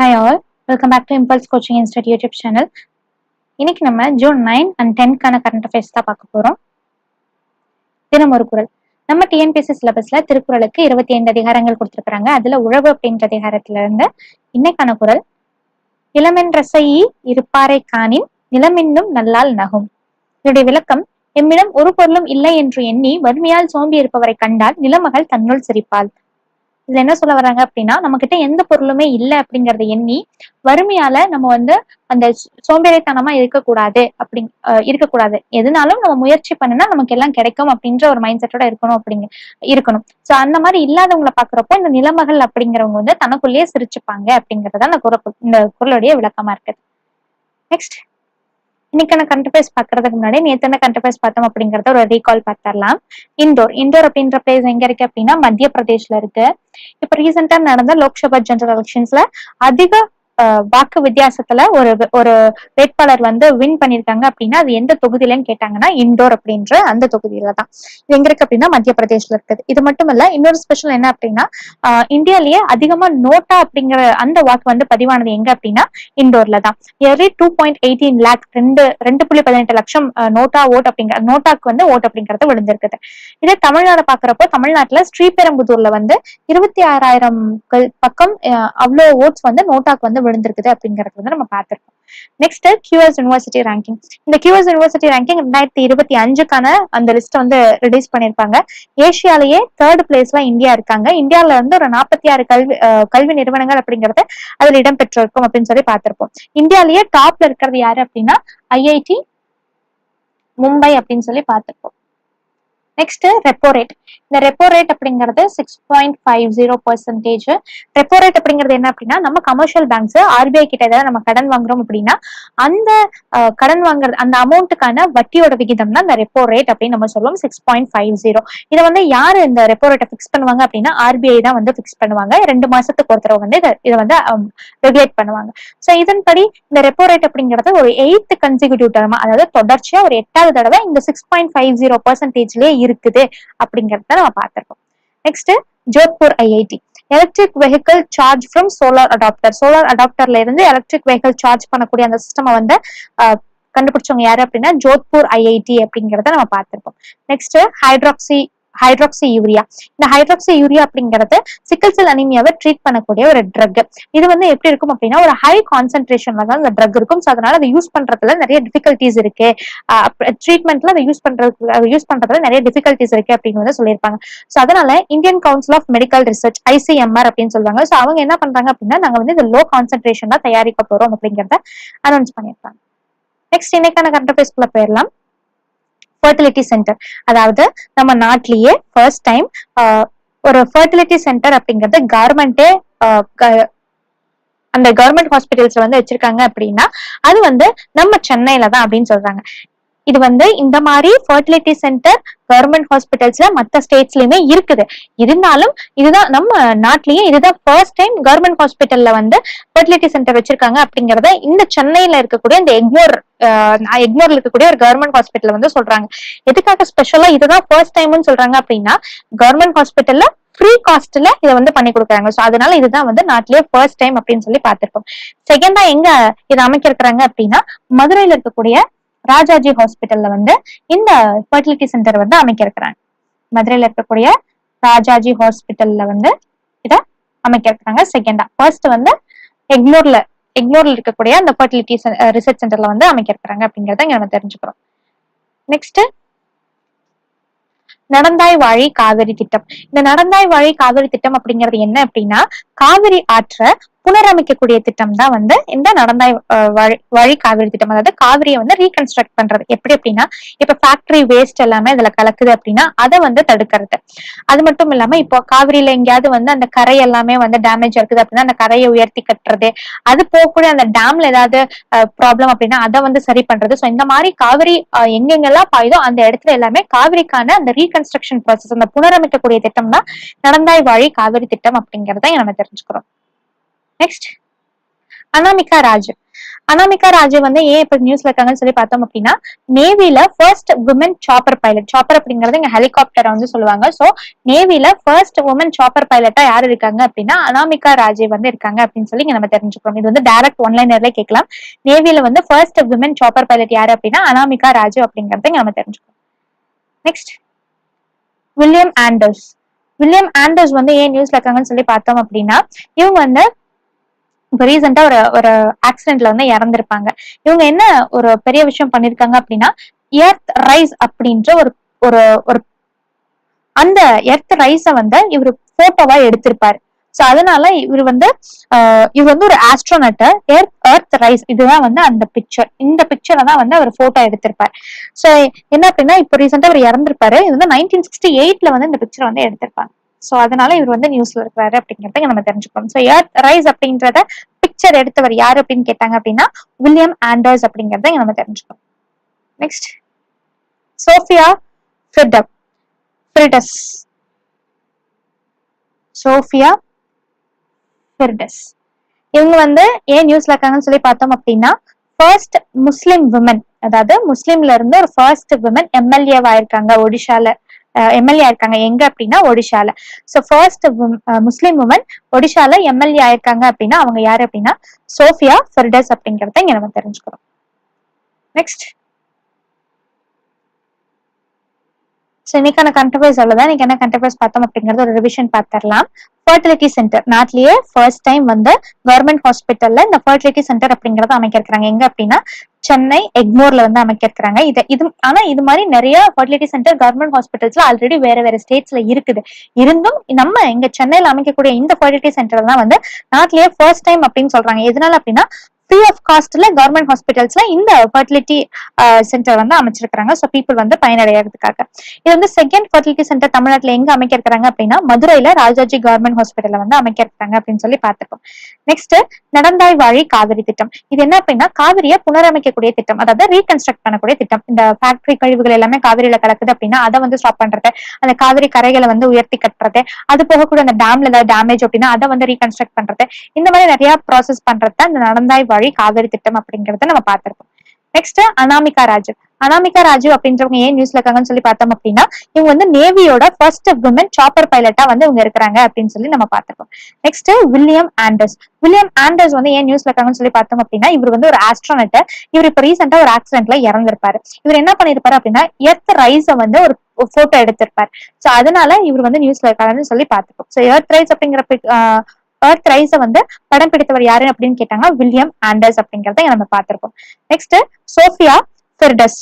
Hi all welcome back to Impulse coaching institute YouTube channel இன்னைக்கு நம்ம June nine and டென்க்கான current affairs தான் பார்க்க போறோம். தினம் ஒரு குரல். நம்ம டிஎன்பிசி சிலபஸ்ல திருக்குறளுக்கு இருபத்தி ஐந்து அதிகாரங்கள் கொடுத்துருக்குறாங்க. அதுல உழவு அப்படின்ற அதிகாரத்துல இருந்து இன்னைக்கான குரல். இளமென்றசையி இருப்பாரை காணின் நிலமென்னும் நல்லால் நகும். இதனுடைய விளக்கம் எம்மிடம் ஒரு பொருளும் இல்லை என்று எண்ணி வறுமையால் சோம்பி இருப்பவரை கண்டால் நிலமகள் தன்னுள் சிரிப்பாள். இதுல என்ன சொல்ல வர்றாங்க அப்படின்னா நம்ம கிட்ட எந்த பொருளுமே இல்லை அப்படிங்கறத எண்ணி வறுமையால நம்ம வந்து அந்த சோம்பேறித்தனமா இருக்கக்கூடாது அப்படி அஹ் இருக்கக்கூடாது. எதுனாலும் நம்ம முயற்சி பண்ணினா நமக்கு எல்லாம் கிடைக்கும் அப்படின்ற ஒரு மைண்ட் செட்டோட இருக்கணும் அப்படிங்க இருக்கணும். சோ அந்த மாதிரி இல்லாதவங்களை பாக்குறப்போ இந்த நிலமகள் அப்படிங்கிறவங்க வந்து தனக்குள்ளேயே சிரிச்சுப்பாங்க அப்படிங்கறத அந்த குரல் இந்த குரலுடைய விளக்கமா இருக்குது. நெக்ஸ்ட் இன்னைக்கான கண்டபேஸ் பாக்குறதுக்கு முன்னாடி நேத்து என்ன கண்டபேஸ் பார்த்தோம் அப்படிங்கறத ஒரு ரீகால் பார்த்துடலாம். இந்தோர் இந்தோர் அப்படின்ற பிளேஸ் எங்க இருக்கு அப்படின்னா மத்திய பிரதேஷ்ல இருக்கு. இப்ப ரீசெண்டா நடந்த லோக்சபா ஜெனரல் எலெக்ஷன்ஸ்ல அதிக வாக்கு வித்தியாசத்துல ஒரு ஒரு வேட்பாளர் வந்து வின் பண்ணிருக்காங்க அப்படின்னா அது எந்த தொகுதியிலன்னு கேட்டாங்கன்னா இண்டோர் அப்படின்ற அந்த தொகுதியில தான். இது எங்க இருக்கு அப்படின்னா மத்திய பிரதேஷ்ல இருக்குது. இது மட்டும் இல்ல இன்னொரு ஸ்பெஷல் என்ன அப்படின்னா இந்தியாலயே அதிகமா நோட்டா அப்படிங்கிற அந்த வாக்கு வந்து பதிவானது எங்க அப்படின்னா இண்டோர்ல தான். Yearly two point eighteen lakh ரெண்டு ரெண்டு புள்ளி பதினெட்டு லட்சம் நோட்டா ஓட் அப்படிங்கிற நோட்டாக்கு வந்து ஓட் அப்படிங்கறது விழுந்திருக்குது. இதே தமிழ்நாடு பாக்குறப்போ தமிழ்நாட்டுல ஸ்ரீபெரும்புதூர்ல வந்து இருபத்தி ஆறாயிரம் பக்கம் அவ்வளோ ஓட்ஸ் வந்து நோட்டாக்கு வந்து விழுந்திருக்குது அப்படிங்கறது வந்து நம்ம பார்த்திருக்கோம். நெக்ஸ்ட் கியூஎஸ் யூனிவர்சிட்டி ரேங்கிங் இந்த கியூஎஸ் யூனிவர்சிட்டி ரேங்கிங் ரெண்டாயிரத்தி இருபத்தி அஞ்சுக்கான அந்த லிஸ்ட் வந்து ரிலீஸ் பண்ணிருப்பாங்க ஏஷியாலேயே தேர்ட் பிளேஸ்ல இந்தியா இருக்காங்க. இந்தியால இருந்து ஒரு நாற்பத்தி ஆறு கல்வி அஹ், கல்வி நிறுவனங்கள் அப்படிங்கறது அதில் இடம்பெற்றிருக்கும் அப்படின்னு சொல்லி பார்த்திருப்போம். இந்தியாலேயே டாப்ல இருக்கிறது யாரு அப்படின்னா ஐஐடி மும்பை அப்படின்னு சொல்லி பார்த்திருப்போம். நெக்ஸ்ட் ரெப்போ ரேட் இந்த ரெப்போ ரேட் அப்படிங்கிறது six point five zero percentage repo rate அப்படிங்கிறது என்ன அப்படின்னா நம்ம கமர்ஷியல் பேங்க்ஸ் ஆர்பிஐ கிட்ட ஏதாவது நம்ம கடன் வாங்குறோம் அப்படின்னா அந்த கடன் வாங்குறது அந்த அமௌண்ட்டுக்கான வட்டியோட விகிதம் தான் இந்த ரெப்போ ரேட் அப்படின்னு நம்ம சொல்லுவோம் சிக்ஸ் பாயிண்ட் ஃபைவ் ஜீரோ இதை வந்து யாரு இந்த ரெப்போ ரேட்டை ஃபிக்ஸ் பண்ணுவாங்க அப்படின்னா ஆர்பிஐ தான் வந்து ஃபிக்ஸ் பண்ணுவாங்க. ரெண்டு மாசத்துக்கு ஒரு வந்து இதை வந்து ரெகுலேட் பண்ணுவாங்க. ஸோ இதன்படி இந்த ரெப்போ ரேட் அப்படிங்கிறது ஒரு எயித்து கன்சிக்யூட்டிவ் டர்மா அதாவது தொடர்ச்சியா ஒரு எட்டாவது தடவை இந்த சிக்ஸ் பாயிண்ட் ஃபைவ் ஜீரோ பர்சன்டேஜ்லயே இருக்குது அப்படிங்கறத நம்ம பார்த்திருக்கோம். Next Jodhpur IIT. Electric vehicle charge from solar adapter solar அடாப்டர்ல இருந்து எலக்ட்ரிக் வெஹிக்கிள் சார்ஜ் பண்ணக்கூடிய அந்த சிஸ்டம் வந்து கண்டுபிடிச்சவங்க யாரு அப்படின்னா ஜோத்பூர் ஐஐடி அப்படிங்கறத நம்ம பார்த்திருக்கோம். நெக்ஸ்ட் ஹைட்ராக்சி ஹைட்ராக்சி யூரியா இந்த ஹைட்ராக்சி யூரியா அப்படிங்கிறது சிக்கல் செல் அனிமியாவை ட்ரீட் பண்ணக்கூடிய ஒரு ட்ரக் இது வந்து எப்படி இருக்கும் அப்படின்னா ஒரு ஹை கான்சென்ட்ரேஷன்ல தான் இந்த ட்ரக் இருக்கும். ஸோ அதனால அதை யூஸ் பண்றதுல நிறைய டிஃபிகல்டிஸ் இருக்கு. ட்ரீட்மெண்ட்ல அதை யூஸ் பண்றது யூஸ் பண்றதுல நிறைய டிஃபிகல்டிஸ் இருக்கு அப்படின்னு வந்து சொல்லியிருப்பாங்க. ஸோ அதனால Indian council of medical research ICMR அப்படின்னு சொல்லுவாங்க. ஸோ அவங்க என்ன பண்றாங்க அப்படின்னா நாங்க வந்து இந்த லோ கான்சென்ட்ரேஷன் தான் தயாரிக்க போறோம் அப்படிங்கறத அனௌன்ஸ் பண்ணியிருக்காங்க. நெக்ஸ்ட் இன்னைக்கான கரண்ட் அஃபேர்ஸ்குள்ள போயிடலாம். ஃபர்டிலிட்டி சென்டர் அதாவது நம்ம நாட்டிலேயே ஃபர்ஸ்ட் டைம் ஒரு ஃபர்டிலிட்டி சென்டர் அப்படிங்கிறது கவர்மெண்டே அந்த கவர்மெண்ட் ஹாஸ்பிட்டல்ஸ்ல வந்து வச்சிருக்காங்க அப்படின்னா அது வந்து நம்ம சென்னையில தான் அப்படின்னு சொல்றாங்க. இது வந்து இந்த மாதிரி ஃபர்டிலிட்டி சென்டர் கவர்மெண்ட் ஹாஸ்பிட்டல்ஸ்ல மற்ற ஸ்டேட்ஸ்லயுமே இருக்குது. இருந்தாலும் இதுதான் நம்ம நாட்டிலேயே இதுதான் ஃபர்ஸ்ட் டைம் கவர்மெண்ட் ஹாஸ்பிட்டல்ல வந்து ஃபர்டிலிட்டி சென்டர் வச்சிருக்காங்க அப்படிங்கறத இந்த சென்னையில இருக்கக்கூடிய இந்த எக்னோர் எக்னோர்ல இருக்கக்கூடிய ஒரு கவர்மெண்ட் ஹாஸ்பிட்டல் வந்து சொல்றாங்க. எதுக்காக ஸ்பெஷலா இதுதான் ஃபர்ஸ்ட் டைம்னு சொல்றாங்க அப்படின்னா கவர்மெண்ட் ஹாஸ்பிட்டல்ல ஃப்ரீ காஸ்ட்ல இதை வந்து பண்ணி கொடுக்குறாங்க. ஸோ அதனால இதுதான் வந்து நாட்டிலேயே ஃபர்ஸ்ட் டைம் அப்படின்னு சொல்லி பார்த்திருக்கோம். செகண்டா எங்க இதை அமைக்க இருக்கிறாங்க அப்படின்னா மதுரையில இருக்கக்கூடிய ராஜாஜி ஹாஸ்பிட்டல்ல வந்து இந்த ஃபர்டிலிட்டி சென்டர் வந்து அமைக்க இருக்கிறாங்க மதுரையில இருக்கக்கூடிய ராஜாஜி ஹாஸ்பிட்டல்ல வந்து இதை அமைக்க இருக்கிறாங்க செகண்டா ஃபர்ஸ்ட் வந்து எக்மோர்ல எக்மோர்ல இருக்கக்கூடிய அந்த ஃபர்டிலிட்டி ரிசர்ச் சென்டர்ல வந்து அமைக்க இருக்கிறாங்க அப்படிங்கறத இங்க நம்ம தெரிஞ்சுக்கிறோம். நெக்ஸ்ட் நடந்தாய் வாழி காவிரி திட்டம். இந்த நடந்தாய் வாழி காவிரி திட்டம் அப்படிங்கிறது என்ன அப்படின்னா காவிரி ஆற்ற புனரமைக்கக்கூடிய திட்டம் தான் வந்து இந்த நடந்தாய் வழி வழி காவிரி திட்டம். அதாவது காவிரியை வந்து ரீகன்ஸ்ட்ரக்ட் பண்றது. எப்படி அப்படின்னா இப்ப ஃபேக்டரி வேஸ்ட் எல்லாமே இதுல கலக்குது அப்படின்னா அதை வந்து தடுக்கிறது. அது மட்டும் இல்லாம இப்போ காவிரியில எங்கேயாவது வந்து அந்த கரை எல்லாமே வந்து டேமேஜ் இருக்குது அப்படின்னா அந்த கரையை உயர்த்தி கட்டுறது. அது போகக்கூடிய அந்த டேம்ல ஏதாவது ப்ராப்ளம் அப்படின்னா அதை வந்து சரி பண்றது. ஸோ இந்த மாதிரி காவிரி எங்கெங்கெல்லாம் பாயுதோ அந்த இடத்துல எல்லாமே காவிரிக்கான அந்த ரீகன்ஸ்ட்ரக்ஷன் ப்ராசஸ் அந்த புனரமைக்கக்கூடிய திட்டம் தான் நடந்தாய் வாழி காவிரி திட்டம் அப்படிங்கறத நம்ம தெரிஞ்சுக்கிறோம். நெக்ஸ்ட் அனாமிகா ராஜு. அனாமிகா ராஜு வந்து ஏன் இப்ப நியூஸ்ல இருக்காங்கன்னு சொல்லி பார்த்தோம் அப்படின்னா நேவில first woman chopper pilot chopper அப்படிங்கறது இங்க ஹெலிகாப்டரை வந்து சொல்லுவாங்க. சோ நேவில ஃபர்ஸ்ட் உமன் சாப்பர் பைலட்டா யார் இருக்காங்க அப்படின்னா அனாமிகா ராஜே வந்து இருக்காங்க அப்படின்னு சொல்லி இங்க நம்ம தெரிஞ்சுக்கிறோம். இது வந்து டைரக்ட் ஒன்லைனர்ல கேட்கலாம். நேவில வந்து ஃபர்ஸ்ட் உமன் சாப்பர் பைலட் யாரு அப்படின்னா அனாமிகா ராஜு அப்படிங்கறத இங்க நம்ம தெரிஞ்சுக்கிறோம். Next William Anders William Anders வந்து ஏன் நியூஸ்ல இருக்காங்கன்னு சொல்லி பார்த்தோம் அப்படின்னா இவங்க வந்து இப்போ ரீசெண்டா ஒரு ஒரு ஆக்சிடென்ட்ல வந்து இறந்திருப்பாங்க. இவங்க என்ன ஒரு பெரிய விஷயம் பண்ணிருக்காங்க அப்படின்னா எர்த் ரைஸ் அப்படின்ற ஒரு ஒரு ஒரு அந்த எர்த் ரைஸ வந்து இவர் போட்டோவா எடுத்திருப்பாரு. சோ அதனால இவர் வந்து இவர் வந்து ஒரு ஆஸ்ட்ரோனட்டு எர்த் எர்த் ரைஸ் இதுதான் வந்து அந்த பிக்சர் இந்த பிக்சரை தான் வந்து அவர் போட்டோ எடுத்திருப்பார். சோ என்ன அப்படின்னா இப்போ ரீசெண்டா அவர் இறந்திருப்பாரு. இது வந்து நைன்டீன் சிக்ஸ்டி எயிட்ல வந்து இந்த பிக்சர் வந்து எடுத்திருப்பாங்க. ஸோ அதனால இவர் வந்து நியூஸ்ல இருக்கிறாரு அப்படிங்கறத நம்ம தெரிஞ்சுக்கணும். ஸோ ஏர்த் ரைஸ் அப்படின்றத பிக்சர் எடுத்தவர் யாரு அப்படின்னு கேட்டாங்க அப்படின்னா வில்லியம் ஆண்டர்ஸ் அப்படிங்கறத நம்ம தெரிஞ்சுக்கணும். நெக்ஸ்ட் சோஃபியா ஃபிரிடப் ஃபிரிடஸ் சோஃபியா ஃபிரிடஸ் இவங்க வந்து ஏன் நியூஸ்ல இருக்காங்கன்னு சொல்லி பார்த்தோம் அப்படின்னா ஃபர்ஸ்ட் முஸ்லிம் விமன் அதாவது முஸ்லிம்ல இருந்து ஒரு ஃபர்ஸ்ட் விமன் எம்எல்ஏவா இருக்காங்க ஒடிஷால. எம்எல்ஏ ஆயிருக்காங்க. எங்க அப்படின்னா ஒடிஷால. சோ ஃபர்ஸ்ட் முஸ்லீம் உமன் ஒடிஷால எம்எல்ஏ ஆயிருக்காங்க அப்படின்னா அவங்க யாரு அப்படின்னா சோஃபியா ஃபெர்டஸ் அப்படிங்கிறத இங்க நம்ம தெரிஞ்சுக்கிறோம். நெக்ஸ்ட் ஸோ இன்னைக்கான கண்டபைஸ் அவ்வளவுதான் இன்னைக்கு என்ன கண்டபைஸ் பார்த்தோம் அப்படிங்கறது ஒரு ரிவிஷன் பார்த்துடலாம். ஃபர்டிலிட்டி சென்டர் நாட்டிலேயே ஃபர்ஸ்ட் டைம் வந்து கவர்மெண்ட் ஹாஸ்பிட்டல்ல இந்த ஃபர்டிலிட்டி சென்டர் அப்படிங்கறத அமைக்கிறாங்க எங்க அப்படின்னா சென்னை எக்மோர்ல வந்து அமைக்கிருக்காங்க இது இது ஆனா இது மாதிரி நிறைய ஃபர்டிலிட்டி சென்டர் கவர்மெண்ட் ஹாஸ்பிட்டல்ஸ்ல ஆல்ரெடி வேற வேற ஸ்டேட்ஸ்ல இருக்குது. இருந்தும் நம்ம இங்க சென்னையில அமைக்கக்கூடிய இந்த ஃபர்டிலிட்டி சென்டர் தான் வந்து நாட்டிலேயே ஃபர்ஸ்ட் டைம் அப்படின்னு சொல்றாங்க. எதனால அப்படின்னா ஃப்ரீ ஆஃப் காஸ்ட்ல கவர்மெண்ட் ஹாஸ்பிட்டல்ஸ்ல இந்த ஃபர்டிலிட்டி சென்டர் வந்து அமைச்சிருக்காங்க ஸோ பீப்புள் வந்து பயனடைகிறதுக்காக இது வந்து செகண்ட் ஃபர்டிலிட்டி சென்டர் தமிழ்நாட்டில் எங்க அமைக்கிருக்காங்க அப்படின்னா மதுரையில ராஜாஜி கவர்மெண்ட் ஹாஸ்பிட்டல்ல வந்து அமைக்க இருக்காங்க அப்படின்னு சொல்லி பார்த்துருக்கோம். நெக்ஸ்ட் நடந்தாய் வாழி காவிரி திட்டம். இது என்ன அப்படின்னா காவிரியை புனரமைக்கக்கூடிய திட்டம். அதாவது ரீகன்ஸ்ட்ரக்ட் பண்ணக்கூடிய திட்டம். இந்த ஃபேக்டரி கழிவுகள் எல்லாமே காவிரியில கலக்குது அப்படின்னா அதை வந்து ஸ்டாப் பண்றது. அந்த காவிரி கரைகளை வந்து உயர்த்தி கட்டுறது. அது போக கூட அந்த டேம்ல ஏதாவது டேமேஜ் அப்படின்னா அதை வந்து ரீகன்ஸ்ட்ரக்ட் பண்றது. இந்த மாதிரி நிறைய ப்ராசஸ் பண்றது தான் இந்த நடந்தாய் வாழி காவிரி திட்டம் அப்படிங்கறத நம்ம பார்த்திருக்கோம் நெக்ஸ்ட் அனாமிகா ராஜு. அனாமிகா ராஜு அப்படின்றவங்க ஏன் நியூஸ்ல இருக்காங்கன்னு சொல்லி பார்த்தோம் அப்படின்னா இவங்க வந்து நேவியோட ஃபர்ஸ்ட் உமன் சாப்பர் பைலட்டா வந்து இவங்க இருக்கிறாங்க அப்படின்னு சொல்லி நம்ம பார்த்திருக்கோம் next William Anders William Anders வந்து ஏன் நியூஸ்ல இருக்காங்கன்னு சொல்லி பார்த்தோம் அப்படின்னா இவர் வந்து ஒரு ஆஸ்ட்ரானட் இவர் இப்ப ரீசெண்டா ஒரு ஆக்சிடென்ட்ல இறந்திருப்பாரு. இவர் என்ன பண்ணிருப்பாரு அப்படின்னா எர்த் ரைஸ வந்து ஒரு போட்டோ எடுத்திருப்பாரு. சோ அதனால இவர் வந்து நியூஸ்ல இருக்காருன்னு சொல்லி பார்த்திருக்கோம் சோ எர்த் ரைஸ் அப்படிங்கிற எர்த் ரைஸ வந்து படம் பிடித்தவர் யாரு அப்படின்னு கேட்டாங்க வில்லியம் ஆண்டர்ஸ் அப்படிங்கறத நம்ம பார்த்திருக்கோம் நெக்ஸ்ட் சோஃபியா ஃபிர்டஸ்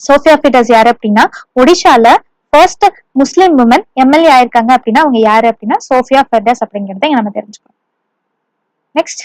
சோஃபியா ஃபிர்டஸ் யாரு அப்படின்னா ஒடிஷால ஃபர்ஸ்ட் முஸ்லிம் உமன் எம்எல்ஏ ஆயிருக்காங்க அப்படின்னா அவங்க யாரு அப்படின்னா சோஃபியா ஃபெர்டஸ் அப்படிங்கறத நம்ம தெரிஞ்சுக்கணும். நெக்ஸ்ட்